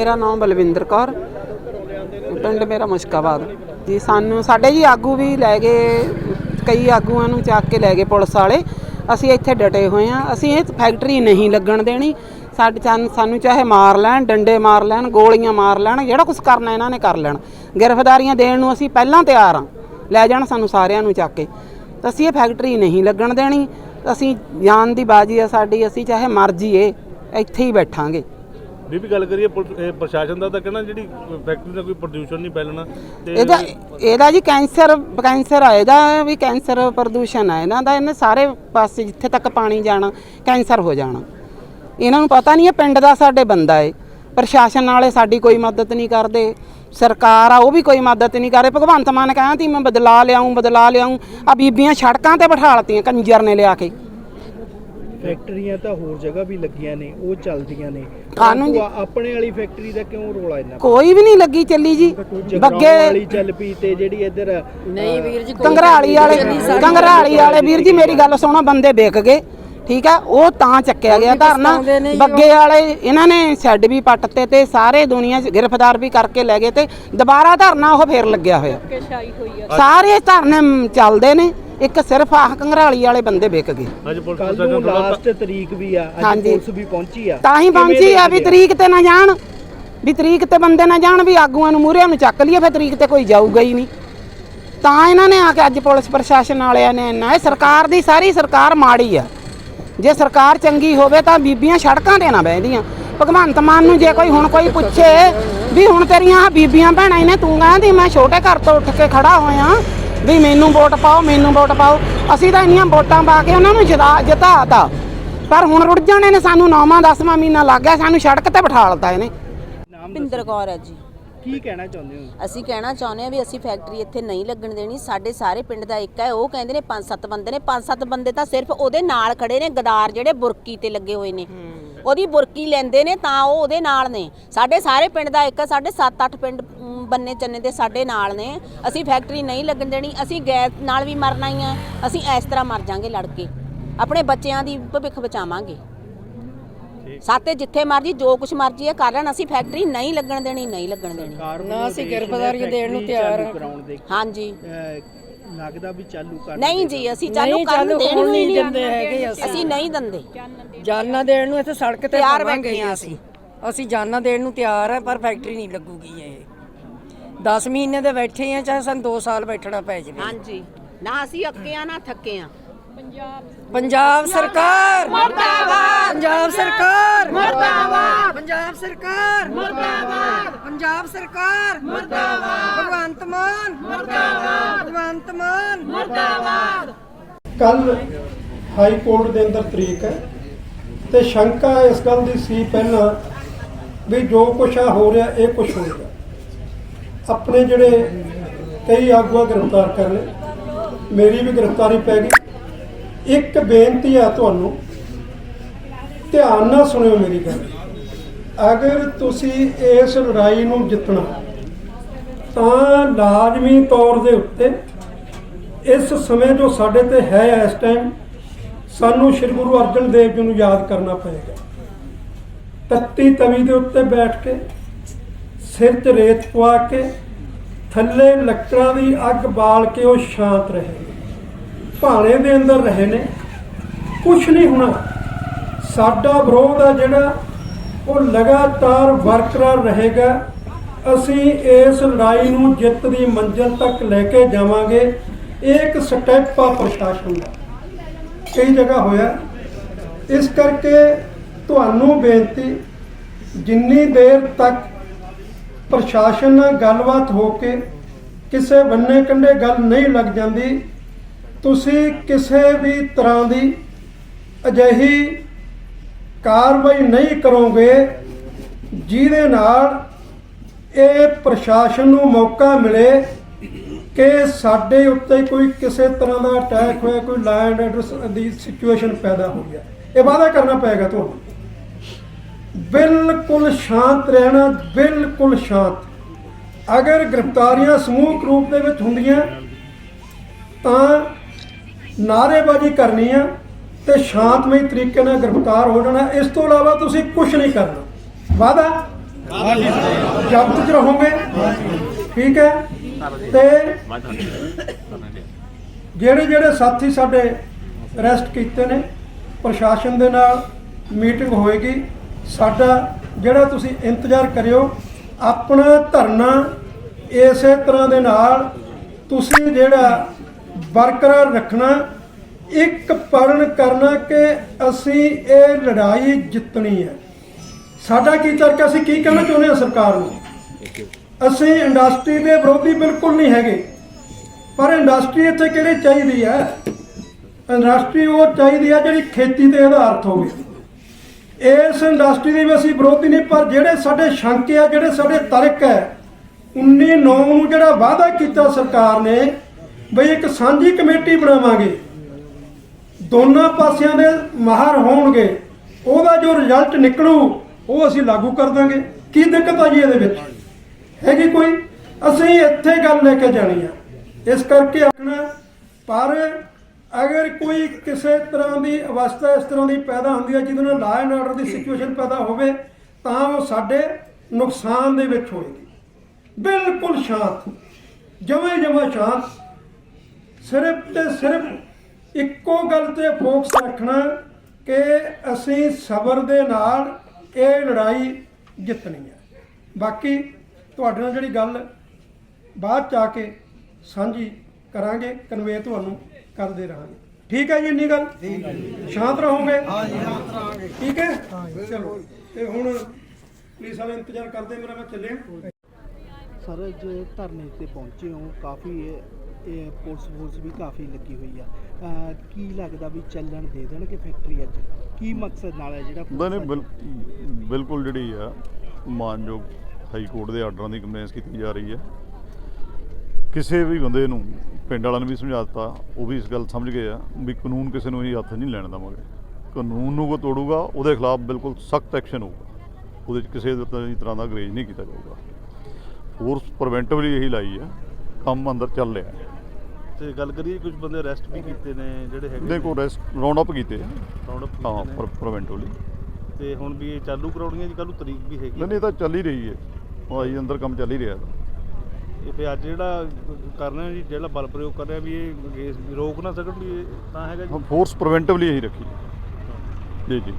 ਮੇਰਾ ਨਾਮ ਬਲਵਿੰਦਰ ਕੌਰ। ਪਿੰਡ ਮੇਰਾ ਮੁਸ਼ਕਾਬਾਦ। ਜੀ, ਸਾਨੂੰ, ਸਾਡੇ ਜੀ ਆਗੂ ਵੀ ਲੈ ਗਏ, ਕਈ ਆਗੂਆਂ ਨੂੰ ਚੱਕ ਕੇ ਲੈ ਗਏ ਪੁਲਿਸ ਵਾਲੇ। ਅਸੀਂ ਇੱਥੇ ਡਟੇ ਹੋਏ ਆ ਅਸੀਂ ਇਹ ਫੈਕਟਰੀ ਨਹੀਂ ਲੱਗਣ ਦੇਣੀ। ਸਾਡੇ, ਸਾਨੂੰ- ਚਾਹੇ ਮਾਰ ਲੈਣ, ਡੰਡੇ ਮਾਰ ਲੈਣ, ਗੋਲੀਆਂ ਮਾਰ ਲੈਣ, ਜਿਹੜਾ ਕੁਝ ਕਰਨਾ ਇਹਨਾਂ ਨੇ ਕਰ ਲੈਣ। ਗ੍ਰਿਫਤਾਰੀਆਂ ਦੇਣ ਨੂੰ ਅਸੀਂ ਪਹਿਲਾਂ ਤਿਆਰ ਆ ਲੈ ਜਾਣ ਸਾਨੂੰ ਸਾਰਿਆਂ ਨੂੰ ਚੱਕ ਕੇ। ਅਸੀਂ ਇਹ ਫੈਕਟਰੀ ਨਹੀਂ ਲੱਗਣ ਦੇਣੀ। ਅਸੀਂ ਜਾਨ ਦੀ ਬਾਜੀ ਆ ਸਾਡੀ। ਅਸੀਂ ਚਾਹੇ ਮਰ ਜੀਏ ਇੱਥੇ ਹੀ ਬੈਠਾਂਗੇ। ਬੀਬੀ ਗੱਲ ਕਰੀਏ, ਪੁਲ- ਇਹ ਪ੍ਰਸ਼ਾਸਨ ਦਾ ਤਾਂ ਕਹਿਣਾ ਜਿਹੜੀ ਫੈਕਟਰੀ ਦਾ ਕੋਈ ਪ੍ਰਦੂਸ਼ਣ ਨਹੀਂ ਫੈਲਣਾ, ਤੇ ਇਹਦਾ ਇਹਦਾ ਜੀ ਕੈਂਸਰ ਕੈਂਸਰ ਆ, ਇਹਦਾ ਵੀ ਕੈਂਸਰ ਪ੍ਰਦੂਸ਼ਣ ਆ, ਇਹਨਾਂ ਦਾ ਇਹਨੇ ਸਾਰੇ ਪਾਸੇ ਜਿੱਥੇ ਤੱਕ ਪਾਣੀ ਜਾਣਾ, ਕੈਂਸਰ ਹੋ ਜਾਣਾ। ਇਹਨਾਂ ਨੂੰ ਪਤਾ ਨਹੀਂ ਇਹ ਪਿੰਡ ਦਾ ਸਾਡੇ ਬੰਦਾ ਏ, ਪ੍ਰਸ਼ਾਸਨ ਵਾਲੇ ਸਾਡੀ ਕੋਈ ਮਦਦ ਨਹੀਂ ਕਰਦੇ, ਸਰਕਾਰ ਆ, ਉਹ ਵੀ ਕੋਈ ਮਦਦ ਨਹੀਂ ਕਰ ਰਹੀ। ਭਗਵੰਤ ਮਾਨ ਕਹਿੰਦਾ ਤੀ ਮੈਂ ਬਦਲਾ ਲਿਆਉਂ ਬਦਲਾ ਲਿਆਉਂ ਆ ਬੀਬੀਆਂ ਸੜਕਾਂ ਤੇ ਬਿਠਾਲਤੀਆਂ ਕੰਜਰ ਨੇ ਲਿਆ ਕੇ। ਫੈਕਟਰੀਆਂ ਤਾਂ ਹੋਰ ਜਗ੍ਹਾ ਵੀ ਲੱਗੀਆਂ ਨੇ ਉਹ ਚੱਲਦੀਆਂ ਨੇ। ਕਾਨੂੰਨ ਜੀ- ਆਪਣੇ ਵਾਲੀ ਫੈਕਟਰੀ ਦਾ ਕਿਉਂ ਰੋਲਾ ਇੰਨਾ ਕੋਈ ਵੀ ਨਹੀਂ ਲੱਗੀ ਚੱਲੀ ਜੀ। ਜਗਰਾਉਂ ਬੱਗੇ ਵਾਲੀ ਚੱਲ ਪਈ ਤੇ ਜਿਹੜੀ ਇੱਧਰ ਨਹੀਂ ਵੀਰ ਜੀ ਕੰਗਰਾਲੀ ਵਾਲੇ ਕੰਗਰਾਲੀ ਵਾਲੇ ਵੀਰ ਜੀ ਮੇਰੀ ਗੱਲ ਸੁਣੋ ਬੰਦੇ ਵਿਕ ਗਏ। ਠੀਕ ਆ ਉਹ ਤਾਂ ਚੱਕਿਆ ਗਿਆ ਧਰਨਾ। ਪਛਤਾਉਂਦੇ ਨੇ ਜੀ ਬੱਗੇ ਵਾਲੇ ਇਹਨਾਂ ਨੇ ਸ਼ੈੱਡ ਵੀ ਪੱਟਤੇ ਤੇ ਸਾਰੇ ਦੁਨੀਆ 'ਚ ਗ੍ਰਿਫਤਾਰ ਵੀ ਕਰਕੇ ਲੈ ਗਏ ਤੇ ਦੁਬਾਰਾ ਧਰਨਾ ਉਹ ਫੇਰ ਲੱਗਿਆ ਹੋਇਆ। ਸਾਰੇ ਧਰਨੇ ਮ, ਚੱਲਦੇ ਨੇ। ਇੱਕ ਸਿਰਫ ਆਹ ਕੰਗਰਾਲੀ ਵਾਲੇ ਬੰਦੇ ਵਿਕ ਗਏ। ਅੱਜ ਪੁਲਿਸ ਕੱਲ ਪ੍ਰਸ਼ਾਸਨ ਨੂੰ ਥੋੜ੍ਹਾ ਲਾਸਟ ਤਰੀਕ ਵੀ ਆ ਅੱਜ ਹਾਂਜੀ। ਪੁਲਿਸ ਵੀ ਪਹੁੰਚੀ ਆ। ਤਾਂ ਹੀ ਪਹੁੰਚੀ ਆ ਵੀ ਤਰੀਕ ਤੇ ਨਾ ਜਾਣ ਵੀ ਤਰੀਕ ਤੇ ਬੰਦੇ ਨਾ ਜਾਣ ਵੀ ਆਗੂਆਂ ਨੂੰ ਮੂਹਰਿਆਂ ਨੂੰ ਚੱਕ ਲਈਏ ਫਿਰ ਤਰੀਕ ਤੇ ਕੋਈ ਜਾਊਗਾ ਹੀ ਨਹੀਂ। ਤਾਂ ਇਹਨਾਂ ਨੇ ਆ ਕੇ ਅੱਜ ਪੁਲਿਸ ਪ੍ਰਸ਼ਾਸਨ ਵਾਲਿਆਂ ਨੇ ਇੰਨਾ ਇਹ ਸਰਕਾਰ ਦੀ ਸਾਰੀ ਸਰਕਾਰ ਮਾੜੀ ਆ। ਜੇ ਸਰਕਾਰ ਚੰਗੀ ਹੋਵੇ ਤਾਂ ਬੀਬੀਆਂ ਸੜਕਾਂ ਤੇ ਨਾ ਬਹਿੰਦੀਆਂ। ਭਗਵੰਤ ਮਾਨ ਨੂੰ ਜੇ ਕੋਈ ਹੁਣ ਕੋਈ ਪੁੱਛੇ ਵੀ ਹੁਣ ਤੇਰੀਆਂ ਆਹ ਬੀਬੀਆਂ ਭੈਣਾਂ ਨੇ ਤੂੰ ਕਹਿੰਦੀ ਮੈਂ ਛੋਟੇ ਘਰ ਤੋਂ ਉੱਠ ਕੇ ਖੜਾ ਹੋਇਆ ਵੀ ਮੈਨੂੰ ਵੋਟ ਪਾਓ ਮੈਨੂੰ ਵੋਟ ਪਾਓ। ਅਸੀਂ ਤਾਂ ਇੰਨੀਆਂ ਵੋਟਾਂ ਪਾ ਕੇ ਉਹਨਾਂ ਨੂੰ ਜਿਤਾ ਜਿਤਾਤਾ। ਪਰ ਹੁਣ ਰੁੜ ਜਾਣੇ ਨੇ ਸਾਨੂੰ ਨੌਵਾਂ ਦਸਵਾਂ ਮਹੀਨਾ ਲੱਗ ਗਿਆ ਸਾਨੂੰ ਸੜਕ ਤੇ ਬਿਠਾ ਲਤਾ ਇਹਨੇ ਭਿੰਦਰ ਕੌਰ ਹੈ ਜੀ। ਕੀ ਕਹਿਣਾ ਚਾਹੁੰਦੇ ਹੋ? ਅਸੀਂ ਕਹਿਣਾ ਚਾਹੁੰਦੇ ਹਾਂ ਵੀ ਅਸੀਂ ਫੈਕਟਰੀ ਇੱਥੇ ਨਹੀਂ ਲੱਗਣ ਦੇਣੀ। ਸਾਡੇ ਸਾਰੇ ਪਿੰਡ ਦਾ ਇੱਕ ਹੈ ਉਹ ਕਹਿੰਦੇ ਨੇ ਪੰਜ ਸੱਤ ਬੰਦੇ ਨੇ। ਪੰਜ ਸੱਤ ਬੰਦੇ ਤਾਂ ਸਿਰਫ ਉਹਦੇ ਨਾਲ ਖੜੇ ਨੇ ਗਦਾਰ ਜਿਹੜੇ ਬੁਰਕੀ ਤੇ ਲੱਗੇ ਹੋਏ ਨੇ। ਉਹਦੀ ਬੁਰਕੀ ਲੈਂਦੇ ਨੇ ਤਾਂ ਉਹ ਉਹਦੇ ਨਾਲ ਨੇ। ਸਾਡੇ ਸਾਰੇ ਪਿੰਡ ਦਾ ਇੱਕ ਹੈ, ਸਾਡੇ 7-8 ਪਿੰਡ ਬੰਨੇ ਚੰਨੇ ਦੇ ਸਾਡੇ ਨਾਲ ਨੇ। ਅਸੀਂ ਫੈਕਟਰੀ ਨਹੀਂ ਲੱਗਣ ਦੇਣੀ ਅਸੀਂ ਗੈਸ ਨਾਲ ਵੀ ਮਰਨਾ ਹੀ। ਆ ਅਸੀਂ ਇਸ ਤਰ੍ਹਾਂ ਮਰ ਜਾਾਂਗੇ ਲੜ ਕੇ ਆਪਣੇ ਬੱਚਿਆਂ ਦੀ ਭਵਿੱਖ ਬਚਾਵਾਂਗੇ। ਸਾਤੇ ਜਿੱਥੇ ਮਰਜ਼ੀ ਜੋ ਕੁਛ ਮਰਜ਼ੀ ਹੈ ਕਰ ਲੈਣ। ਅਸੀਂ ਫੈਕਟਰੀ ਨਹੀਂ ਲੱਗਣ ਦੇਣੀ ਨਹੀਂ ਲੱਗਣ ਦੇਣੀ। ਨਾ ਅਸੀਂ ਗ੍ਰਿਫਤਾਰੀਆਂ ਦੇਣ ਨੂੰ ਤਿਆਰ ਹਾਂਜੀ। ਲੱਗਦਾ ਵੀ ਚਾਲੂ ਕਰ ਨਹੀਂ ਜੀ ਅਸੀਂ ਚਾਲੂ ਕਰਨ ਦੇਣ ਨਹੀਂ ਦਿੰਦੇ ਹੈਗੇ ਅਸੀਂ। ਨਹੀਂ ਦਿੰਦੇ। ਜਾਨਾਂ ਦੇਣ ਨੂੰ ਇੱਥੇ ਸੜਕ ਤੇ ਤਿਆਰ ਪਾਵਾਂਗੇ ਅਸੀਂ। ਅਸੀਂ ਜਾਨਾਂ ਦੇਣ ਨੂੰ ਤਿਆਰ ਆ ਪਰ ਫੈਕਟਰੀ ਨਹੀਂ ਲੱਗੂਗੀ ਇਹ। 10 ਮਹੀਨੇ ਦੇ ਬੈਠੇ ਆ ਚਾਹੇ ਸਾਨੂੰ 2 ਸਾਲ ਬੈਠਣਾ ਪੈ ਜਾਵੇ। ਹਾਂਜੀ। ਨਾ ਅਸੀਂ ਅੱਕੇ ਆ ਨਾ ਥੱਕੇ ਆ। ਪੰਜਾਬ ਸਰਕਾਰ। ਮਰਦਾਬਾਦ। ਪੰਜਾਬ ਸਰਕਾਰ। ਮਰਦਾਬਾਦ। ਪੰਜਾਬ ਸਰਕਾਰ। ਮਰਦਾਬਾਦ। ਪੰਜਾਬ ਸਰਕਾਰ। ਮਰਦਾਬਾਦ। ਭਗਵੰਤ ਮਾਨ। ਮਰਦਾਬਾਦ। ਭਗਵੰਤ ਮਾਨ। ਕੱਲ ਹਾਈ ਕੋਰਟ ਦੇ ਅੰਦਰ ਤਰੀਕ ਹੈ ਤੇ ਸ਼ੰਕਾ ਇਸ ਗੱਲ ਦੀ ਸੀ ਪਹਿਲਾਂ ਵੀ ਜੋ ਕੁਛ ਆ ਹੋ ਰਿਹਾ ਇਹ ਕੁਛ ਹੋਏਗਾ ਆਪਣੇ ਜਿਹੜੇ ਕਈ ਆਗੂਆਂ ਗ੍ਰਿਫਤਾਰ ਕਰ ਲਏ। ਮੇਰੀ ਵੀ ਗ੍ਰਿਫਤਾਰੀ ਪੈ ਗਈ। ਇੱਕ ਬੇਨਤੀ ਆ ਤੁਹਾਨੂੰ, ਧਿਆਨ ਨਾਲ ਸੁਣਿਓ ਮੇਰੀ ਗੱਲ। ਅਗਰ ਤੁਸੀਂ ਇਸ ਲੜਾਈ ਨੂੰ ਜਿੱਤਣਾ, ਤਾਂ ਲਾਜ਼ਮੀ ਤੌਰ ਦੇ ਉੱਤੇ ਇਸ ਸਮੇਂ ਜੋ ਸਾਡੇ ਤੇ ਹੈ ਇਸ ਟਾਈਮ ਸਾਨੂੰ ਸ੍ਰੀ ਗੁਰੂ ਅਰਜਨ ਦੇਵ ਜੀ ਨੂੰ ਯਾਦ ਕਰਨਾ ਪਏਗਾ। ਤੱਤੀ ਤਵੀ ਦੇ ਉੱਤੇ ਬੈਠ ਕੇ ਸਿਰ 'ਚ ਰੇਤ ਪਵਾ ਕੇ ਥੱਲੇ ਲੱਕੜਾਂ ਦੀ ਅੱਗ ਬਾਲ ਕੇ ਉਹ ਸ਼ਾਂਤ ਰਹੇ। ਭਾਣੇ ਦੇ ਅੰਦਰ ਰਹੇ ਨੇ। ਕੁਝ ਨਹੀਂ ਹੋਣਾ। ਸਾਡਾ ਵਿਰੋਧ ਆ ਜਿਹੜਾ ਉਹ ਲਗਾਤਾਰ ਬਰਕਰਾਰ ਰਹੇਗਾ। ਅਸੀਂ ਇਸ ਲੜਾਈ ਨੂੰ ਜਿੱਤ ਦੀ ਮੰਜ਼ਿਲ ਤੱਕ ਲੈ ਕੇ ਜਾਵਾਂਗੇ। ਇਹ ਇੱਕ ਸਟੈਪ ਆ ਪ੍ਰਸ਼ਾਸਨ ਦਾ। ਕਈ ਜਗ੍ਹਾ ਹੋਇਆ। ਇਸ ਕਰਕੇ ਤੁਹਾਨੂੰ ਬੇਨਤੀ, ਜਿੰਨੀ ਦੇਰ ਤੱਕ ਪ੍ਰਸ਼ਾਸਨ ਨਾਲ ਗੱਲਬਾਤ ਹੋ ਕੇ ਕਿਸੇ ਬੰਨੇ ਕੰਢੇ ਗੱਲ ਨਹੀਂ ਲੱਗ ਜਾਂਦੀ, ਤੁਸੀਂ ਕਿਸੇ ਵੀ ਤਰ੍ਹਾਂ ਦੀ ਅਜਿਹੀ ਕਾਰਵਾਈ ਨਹੀਂ ਕਰੋਗੇ ਜਿਹਦੇ ਨਾਲ ਇਹ ਪ੍ਰਸ਼ਾਸਨ ਨੂੰ ਮੌਕਾ ਮਿਲੇ ਕਿ ਸਾਡੇ ਉੱਤੇ ਕੋਈ ਕਿਸੇ ਤਰ੍ਹਾਂ ਦਾ ਅਟੈਕ ਹੋਇਆ, ਕੋਈ ਲੈਂਡ ਐਡਰਸ ਦੀ ਸਿਚੁਏਸ਼ਨ ਪੈਦਾ ਹੋ ਗਿਆ। ਇਹ ਵਾਅਦਾ ਕਰਨਾ ਪਏਗਾ ਤੁਹਾਨੂੰ। ਬਿਲਕੁਲ ਸ਼ਾਂਤ ਰਹਿਣਾ, ਬਿਲਕੁਲ ਸ਼ਾਂਤ। ਅਗਰ ਗ੍ਰਿਫਤਾਰੀਆਂ ਸਮੂਹਕ ਰੂਪ ਦੇ ਵਿੱਚ ਹੁੰਦੀਆਂ, ਤਾਂ ਨਾਅਰੇਬਾਜ਼ੀ ਕਰਨੀ ਆ ਤੇ ਸ਼ਾਂਤਮਈ ਤਰੀਕੇ ਨਾਲ ਗ੍ਰਿਫਤਾਰ ਹੋ ਜਾਣਾ। ਇਸ ਤੋਂ ਇਲਾਵਾ ਤੁਸੀਂ ਕੁਝ ਨਹੀਂ ਕਰਨਾ। ਵਾਦਾ ਜ਼ਬਤ 'ਚ ਰਹੋਗੇ। ਠੀਕ ਹੈ? ਤੇ ਜਿਹੜੇ ਜਿਹੜੇ ਸਾਥੀ ਸਾਡੇ ਅਰੈਸਟ ਕੀਤੇ ਨੇ, ਪ੍ਰਸ਼ਾਸਨ ਦੇ ਨਾਲ ਮੀਟਿੰਗ ਹੋਏਗੀ। ਸਾਡਾ ਜਿਹੜਾ ਤੁਸੀਂ ਇੰਤਜ਼ਾਰ ਕਰਿਓ, ਆਪਣਾ ਧਰਨਾ ਇਸੇ ਤਰ੍ਹਾਂ ਦੇ ਨਾਲ ਤੁਸੀਂ ਜਿਹੜਾ ਬਰਕਰਾਰ ਰੱਖਣਾ, ਇੱਕ ਪੜਨ ਕਰਨਾ ਕਿ ਅਸੀਂ ਇਹ ਲੜਾਈ ਜਿੱਤਣੀ ਹੈ। ਸਾਡਾ ਕੀ ਤਰਕ ਅਸੀਂ ਕੀ ਕਹਿਣਾ ਚਾਹੁੰਦੇ ਹਾਂ ਸਰਕਾਰ ਨੂੰ? ਅਸੀਂ ਇੰਡਸਟਰੀ ਦੇ ਵਿਰੋਧੀ ਬਿਲਕੁਲ ਨਹੀਂ ਹੈਗੇ। ਪਰ ਇੰਡਸਟਰੀ ਇੱਥੇ ਕਿਹੜੀ ਚਾਹੀਦੀ ਹੈ? ਇੰਡਸਟਰੀ ਉਹ ਚਾਹੀਦੀ ਹੈ ਜਿਹੜੀ ਖੇਤੀ ਤੇ ਆਧਾਰਿਤ ਹੋਵੇ। ਇਸ ਇੰਡਸਟਰੀ ਦੇ ਵੀ ਅਸੀਂ ਵਿਰੋਧੀ ਨਹੀਂ, ਪਰ ਜਿਹੜੇ ਸਾਡੇ ਸ਼ੰਕੇ ਆ, ਜਿਹੜੇ ਸਾਡੇ ਤਰਕ ਹੈ 19 9 ਨੂੰ ਜਿਹੜਾ ਵਾਅਦਾ ਕੀਤਾ ਸਰਕਾਰ ਨੇ ਬਈ ਇੱਕ ਸਾਂਝੀ ਕਮੇਟੀ ਬਣਾਵਾਂਗੇ, ਦੋਨਾਂ ਪਾਸਿਆਂ ਦੇ ਮਾਹਰ ਹੋਣਗੇ, ਉਹਦਾ ਜੋ ਰਿਜ਼ਲਟ ਨਿਕਲੂ, ਉਹ ਅਸੀਂ ਲਾਗੂ ਕਰ ਦਾਂਗੇ। ਕੀ ਦਿੱਕਤ ਆ ਜੀ ਇਹਦੇ ਵਿੱਚ? ਹੈਗੀ ਕੋਈ? ਅਸੀਂ ਇੱਥੇ ਗੱਲ ਲੈ ਕੇ ਜਾਣੀ ਆ। ਇਸ ਕਰਕੇ ਆਖਣਾ, ਪਰ ਅਗਰ ਕੋਈ ਕਿਸੇ ਤਰ੍ਹਾਂ ਦੀ ਅਵਸਥਾ ਇਸ ਤਰ੍ਹਾਂ ਦੀ ਪੈਦਾ ਹੁੰਦੀ ਹੈ ਜਿਹਦੇ ਨਾਲ law and order the situation ਪੈਦਾ ਹੋਵੇ ਤਾਂ ਉਹ ਸਾਡੇ ਨੁਕਸਾਨ ਦੇ ਵਿੱਚ ਹੋਏਗੀ। ਬਿਲਕੁਲ ਸ਼ਾਂਤ। ਜਮਾਂ ਜਮਾਂ ਸ਼ਾਂਤ। ਸਿਰਫ ਤੇ ਸਿਰਫ ਇੱਕੋ ਗੱਲ ਤੇ ਫੋਕਸ ਰੱਖਣਾ ਕਿ ਅਸੀਂ ਸਬਰ ਦੇ ਨਾਲ ਇਹ ਲੜਾਈ ਜਿੱਤਣੀ ਹੈ। ਬਾਕੀ ਤੁਹਾਡੇ ਨਾਲ ਜਿਹੜੀ ਗੱਲ ਬਾਅਦ ਚ ਆ ਕੇ ਸਾਂਝੀ ਕਰਾਂਗੇ। ਕਨਵੇ ਤੁਹਾਨੂੰ ਕਰਦੇ ਰਹਾਂਗੇ। ਠੀਕ ਹੈ ਜੀ ਇੰਨੀ ਗੱਲ? ਠੀਕ ਹੈ ਸ਼ਾਂਤ ਰਹੋਗੇ? ਹਾਂ ਜੀ ਸ਼ਾਂਤ ਰਹਾਂਗੇ। ਠੀਕ ਹੈ? ਚਲੋ ਤੇ ਹੁਣ ਪੁਲਿਸ ਵਾਲੇ ਇੰਤਜ਼ਾਰ ਕਰਦੇ ਮੇਰਾ ਮੈਂ ਚੱਲਿਆ। ਸਰ ਜੇ ਧਰਨੇ ਤੇ ਪਹੁੰਚੇ ਹੋ ਕਾਫੀ ਇਹ- ਇਹ ਪੁਲਿਸ ਫੋਰਸ ਵੀ ਕਾਫੀ ਲੱਗੀ ਹੋਈ ਆ। ਕੀ ਲੱਗਦਾ ਵੀ ਚੱਲਣ ਦੇ ਦੇਣਗੇ ਫੈਕਟਰੀ ਅੱਜ? ਕੀ ਮਕਸਦ ਨਾਲ ਹੈ ਜਿਹੜਾ ਨਹੀਂ ਬਿਲਕੁਲ ਜਿਹੜੀ ਆ ਮਾਨਯੋਗ ਹਾਈ ਕੋਰਟ ਦੇ ਆਰਡਰਾਂ ਦੀ ਕੰਪਲੇਂਸ ਕੀਤੀ ਜਾ ਰਹੀ ਹੈ ਕਿਸੇ ਵੀ ਬੰਦੇ ਨੂੰ ਪਿੰਡ ਵਾਲਿਆਂ ਨੇ ਵੀ ਸਮਝਾ ਦਿੱਤਾ ਉਹ ਵੀ ਇਸ ਗੱਲ ਸਮਝ ਗਏ ਆ ਵੀ ਕਾਨੂੰਨ ਕਿਸੇ ਨੂੰ ਹੀ ਹੱਥ ਨਹੀਂ ਲੈਣ ਦੇਵਾਂਗੇ। ਕਾਨੂੰਨ ਨੂੰ ਕੋ ਤੋੜੂਗਾ ਉਹਦੇ ਖਿਲਾਫ ਬਿਲਕੁਲ ਸਖਤ ਐਕਸ਼ਨ ਹੋਊਗਾ। ਉਹਦੇ 'ਚ ਕਿਸੇ ਤਰ੍ਹਾਂ ਦਾ ਗਰੇਜ ਨਹੀਂ ਕੀਤਾ ਜਾਊਗਾ। ਫੋਰਸ ਪ੍ਰੀਵੈਂਟਿਵਲੀ ਇਹੀ ਲਾਈ ਆ ਕੰਮ ਅੰਦਰ ਚੱਲ ਰਿਹਾ ਹੈ। ਤੇ ਗੱਲ ਕਰੀਏ ਕੁਝ ਬੰਦੇ ਅਰੈਸਟ ਵੀ ਕੀਤੇ ਨੇ ਜਿਹੜੇ ਹੈਗੇ ਇਹਦੇ ਕੋਲ ਰੈਸਟ ਰਾਉਂਡ ਅਪ ਕੀਤੇ। ਰਾਉਂਡ ਅਪ ਹਾਂ ਪ੍ਰੀਵੈਂਟਿਵਲੀ ਤੇ ਹੁਣ ਵੀ ਇਹ ਚਾਲੂ ਕਰਾਉਣੀਆਂ ਜੀ ਕੱਲ ਨੂੰ ਤਰੀਕ ਵੀ ਹੈਗੀ। ਨਹੀਂ ਇਹ ਤਾਂ ਚੱਲ ਹੀ ਰਹੀ ਹੈ। ਉਹ ਆਈ ਅੰਦਰ ਕੰਮ ਚੱਲ ਹੀ ਰਿਹਾ ਇਹਦਾ ਇਹ ਫਿਰ ਅੱਜ ਜਿਹੜਾ ਕਰ ਕਰਨਾ ਜੀ, ਜਿਹੜਾ ਬਲ ਪ੍ਰਯੋਗ ਕਰ ਰਿਹਾ ਵੀ ਇਹ ਕੇਸ ਰੋਕ ਨਾ ਸਕਣ ਵੀ ਇਹ ਤਾਂ ਹੈਗਾ ਜੀ। ਫੋਰਸ ਪ੍ਰੀਵੈਂਟਿਵਲੀ ਇਹੀ ਰੱਖੀ। ਜੀ ਜੀ।